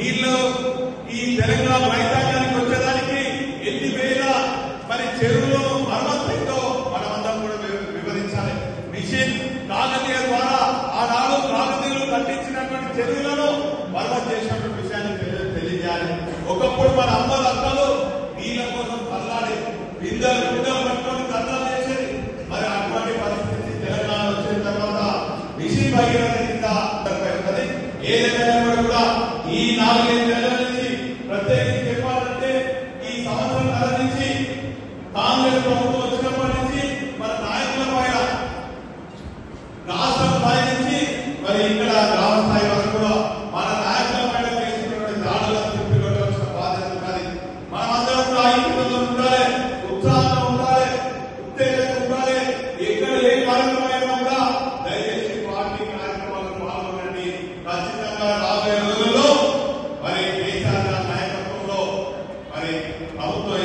నీళ్ళు ఈ తెలంగాణ రైతాంగానికి వచ్చేదానికి ఎన్ని వేల మరి చెరువులు మరమ్మతులతో మనమందరం కూడా వివరించాలి. మిషన్ కాకతీయ ద్వారా ఆనాడు కాకతీయులు కట్టించినటువంటి చెరువులను మరమ్మతు చేసినటువంటి విషయాన్ని తెలియజేయాలి. ఒకప్పుడు మన అమ్మలు అక్కలు నీళ్ళ కోసం కల్లాడి బిందెలు బిందెలు పట్టుకొని కల్లాలు చేసేది మరి అటువంటి పరిస్థితి తెలంగాణ వచ్చిన తర్వాత మిషన్ భగీరథ కింద ఈ నాలుగైదు నెలల నుంచి ప్రత్యేకించి చెప్పాలంటే ఈ సంవత్సరం నెల నుంచి కాంగ్రెస్ ప్రభుత్వం వచ్చినప్పటి నుంచి మన de adultos